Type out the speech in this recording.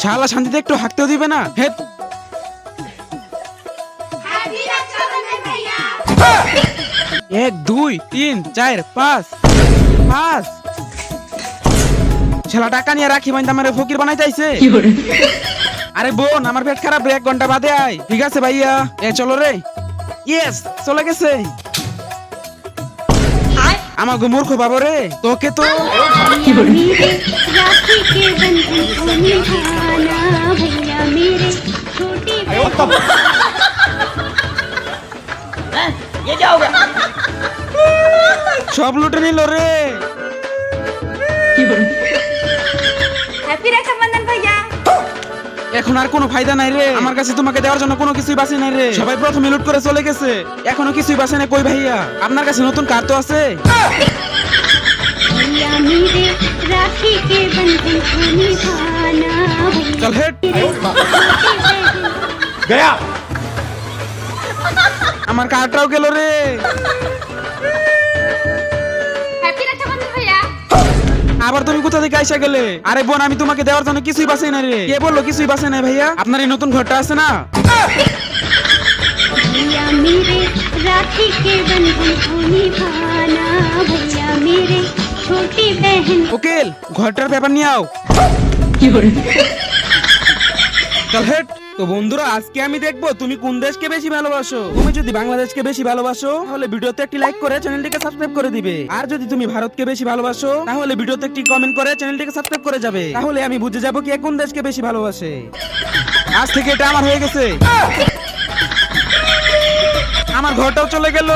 শালা শান্তিতে একটু হাঁকতেও দিবে না? হেট এক দুই তিন চার পাঁচ। পাঁচ। ছেলা টাকা নিয়ে রাখি বাইন্দা আমার ফকির বানাইতে আইছে আরে বোন আমার পেট খারাপ রে এক ঘণ্টা বাদে আয়। ঠিক আছে ভাইয়া। এ চলো রে। ইয়েস চলে গেছে। আমার মূর্খ বাবরে তোকে তো সব লুটে নিল রে। হ্যাপি রাখা বন্ধন ভাইয়া এখন আর কোনো ফায়দা নাই রে। আমার কাছে তোমাকে দেওয়ার জন্য কোনো কিছুই বাসি নাই রে। সবাই প্রথমে লুট করে চলে গেছে। এখনও কিছুই বাঁচে না কই ভাইয়া? আপনার কাছে নতুন কার তো আছে? আমার কারটাও গেল রে। আবার তুমি কোথা থেকে আইসা গেলে আরে বোন আমি তোমাকে দেওয়ার জন্য কিছুই বাঁচে নাই রে কে বললো কিছুই বাঁচে নাই ভাইয়া আপনার এই নতুন ঘরটা আছে না भैया मेरे राखी के बंधन को निभाना भैया मेरे छोटी बहन উকিল ঘরটার ব্যাপার নিয়ে আও চল হেট তো বন্ধুরা, আজকে আমি দেখব তুমি কোন দেশকে বেশি ভালোবাসো। তুমি যদি বাংলাদেশকে বেশি ভালোবাসো, তাহলে ভিডিওতে একটি লাইক করে চ্যানেলটিকে সাবস্ক্রাইব করে দিবে। আর যদি তুমি ভারতকে বেশি ভালোবাসো, তাহলে ভিডিওতে একটি কমেন্ট করে চ্যানেলটিকে সাবস্ক্রাইব করে যাবে। তাহলে আমি বুঝে যাব কে কোন দেশকে বেশি ভালোবাসে। আজ থেকে এটা আমার হয়ে গেছে। আমার ঘরটাও চলে গেল।